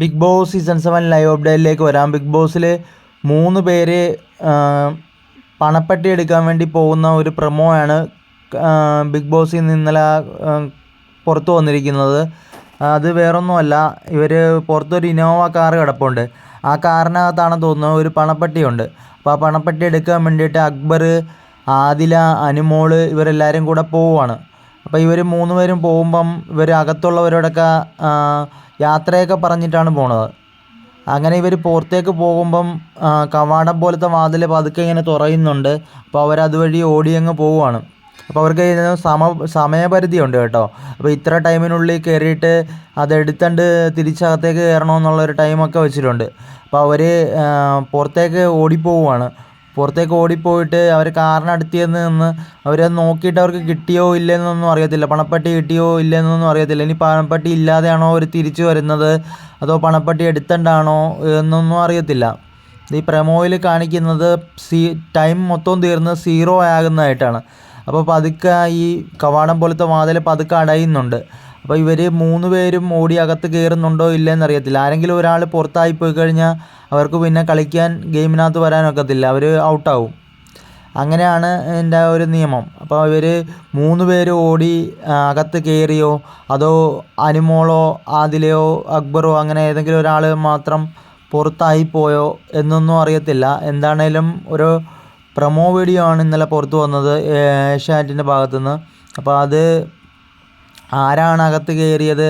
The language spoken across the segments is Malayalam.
Big boss season seven live അപ്ഡേറ്റിലേക്ക് വരാം. ബിഗ് ബോസിൽ മൂന്ന് പേര് പണപ്പെട്ടി എടുക്കാൻ വേണ്ടി പോകുന്ന ഒരു പ്രൊമോ ആണ് ബിഗ് ബോസിൽ നിന്ന് ഇന്നലെ പുറത്ത് പുറത്തു വന്നിരിക്കുന്നത്. അത് വേറൊന്നുമല്ല ഇവർ പുറത്തൊരു ഇനോവ കാർ കിടപ്പുണ്ട്. ആ കാറിനകത്താണ് തോന്നുന്നത് ഒരു പണപ്പെട്ടിയുണ്ട്. അപ്പോൾ ആ പണപ്പെട്ടി എടുക്കാൻ വേണ്ടിയിട്ട് അക്ബർ ആദില അനുമോൾ ഇവരെല്ലാവരും കൂടെ പോവുകയാണ് അപ്പോൾ ഇവർ മൂന്ന് പേരും പോകുമ്പം ഇവർ അകത്തുള്ളവരോടൊക്കെ യാത്രയൊക്കെ പറഞ്ഞിട്ടാണ് പോണത്. അങ്ങനെ ഇവർ പുറത്തേക്ക് പോകുമ്പം കവാടം പോലത്തെ വാതിൽ പതുക്കെ ഇങ്ങനെ തുറയുന്നുണ്ട്. അപ്പോൾ അവരതുവഴി ഓടിയങ്ങ് ഓടി പോവുകയാണ് അപ്പോൾ അവർക്ക് സമ സമയപരിധി ഉണ്ട് കേട്ടോ. അപ്പോൾ ഇത്ര ടൈമിനുള്ളിൽ കയറിയിട്ട് അതെടുത്തണ്ട് തിരിച്ചകത്തേക്ക് കയറണമെന്നുള്ളൊരു ടൈമൊക്കെ വെച്ചിട്ടുണ്ട്. അപ്പോൾ അവർ പുറത്തേക്ക് ഓടിപ്പോവുകയാണ് പുറത്തേക്ക് ഓടിപ്പോയിട്ട് അവർ കാറിനടുത്ത് ചെന്ന് നിന്ന് അവരെ നോക്കിയിട്ട് അവർക്ക് കിട്ടിയോ ഇല്ലെന്നൊന്നും അറിയത്തില്ല. പണപ്പെട്ടി കിട്ടിയോ ഇല്ലെന്നൊന്നും അറിയത്തില്ല. ഇനി പണപ്പെട്ടി ഇല്ലാതെയാണോ അവർ തിരിച്ചു വരുന്നത്? അതോ പണപ്പെട്ടി എടുത്തണ്ടാണോ എന്നൊന്നും അറിയത്തില്ല. ഈ പ്രമോയിൽ കാണിക്കുന്നത് സീ ടൈം മൊത്തം തീർന്ന് സീറോ ആകുന്നതായിട്ടാണ്. അപ്പോൾ പതുക്കെ ഈ കവാടം പോലത്തെ വാതിൽ പതുക്കെ അടയുന്നുണ്ട്. അപ്പോൾ ഇവർ മൂന്ന് പേരും ഓടി അകത്ത് കയറുന്നുണ്ടോ ഇല്ലയെന്ന് അറിയത്തില്ല. ആരെങ്കിലും ഒരാൾ പുറത്തായി പോയി കഴിഞ്ഞാൽ അവർക്ക് പിന്നെ കളിക്കാൻ ഗെയിമിനകത്ത് വരാനൊക്കത്തില്ല അവർ ഔട്ടാവും. അങ്ങനെയാണ് എന്റെ ഒരു നിയമം. അപ്പോൾ ഇവർ മൂന്ന് പേര് ഓടി അകത്ത് കയറിയോ അതോ അനുമോളോ ആദിലയോ അക്ബറോ അങ്ങനെ ഏതെങ്കിലും ഒരാൾ മാത്രം പുറത്തായി പോയോ എന്നൊന്നും അറിയത്തില്ല. എന്താണേലും ഒരു പ്രൊമോ വീഡിയോ ആണ് ഇന്നലെ പുറത്തു വന്നത് ഏഷ്യാനെറ്റിന്റെ ഭാഗത്തുനിന്ന്. അപ്പോൾ അത് ആരാണ് അകത്ത് കയറിയത്?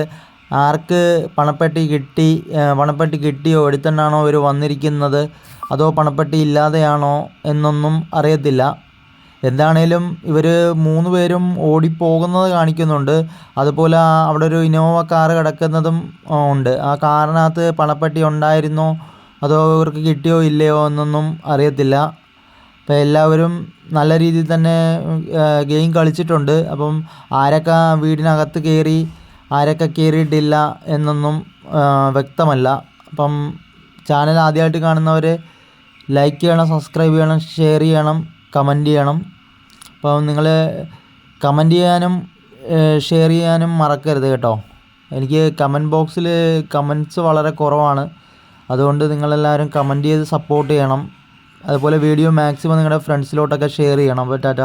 ആർക്ക് പണപ്പെട്ടി കിട്ടി? പണപ്പെട്ടി കിട്ടിയോ? എടുത്തുകൊണ്ടാണോ ഇവർ വന്നിരിക്കുന്നത്? അതോ പണപ്പെട്ടി ഇല്ലാതെയാണോ എന്നൊന്നും അറിയത്തില്ല. എന്താണേലും ഇവർ മൂന്ന് പേരും ഓടിപ്പോകുന്നത് കാണിക്കുന്നുണ്ട്. അതുപോലെ അവിടെ ഒരു ഇന്നോവ കാറ് കിടക്കുന്നതും ഉണ്ട്. ആ കാറിനകത്ത് പണപ്പെട്ടി ഉണ്ടായിരുന്നോ? അതോ ഇവർക്ക് കിട്ടിയോ ഇല്ലയോ എന്നൊന്നും അറിയത്തില്ല. അപ്പോൾ എല്ലാവരും നല്ല രീതിയിൽ തന്നെ ഗെയിം കളിച്ചിട്ടുണ്ട്. അപ്പം ആരൊക്കെ വീടിനകത്ത് കയറി ആരൊക്കെ കയറിയിട്ടില്ല എന്നൊന്നും വ്യക്തമല്ല. അപ്പം ചാനൽ ആദ്യമായിട്ട് കാണുന്നവർ ലൈക്ക് ചെയ്യണം സബ്സ്ക്രൈബ് ചെയ്യണം ഷെയർ ചെയ്യണം കമന്റ് ചെയ്യണം. അപ്പം നിങ്ങൾ കമന്റ് ചെയ്യാനും ഷെയർ ചെയ്യാനും മറക്കരുത് കേട്ടോ. എനിക്ക് കമന്റ് ബോക്സിൽ കമന്റ്സ് വളരെ കുറവാണ്. അതുകൊണ്ട് നിങ്ങളെല്ലാവരും കമന്റ് ചെയ്ത് സപ്പോർട്ട് ചെയ്യണം. അതുപോലെ വീഡിയോ മാക്സിമം നിങ്ങളുടെ ഫ്രണ്ട്സിലോട്ടൊക്കെ ഷെയർ ചെയ്യണം. അപ്പോൾ ടാറ്റ.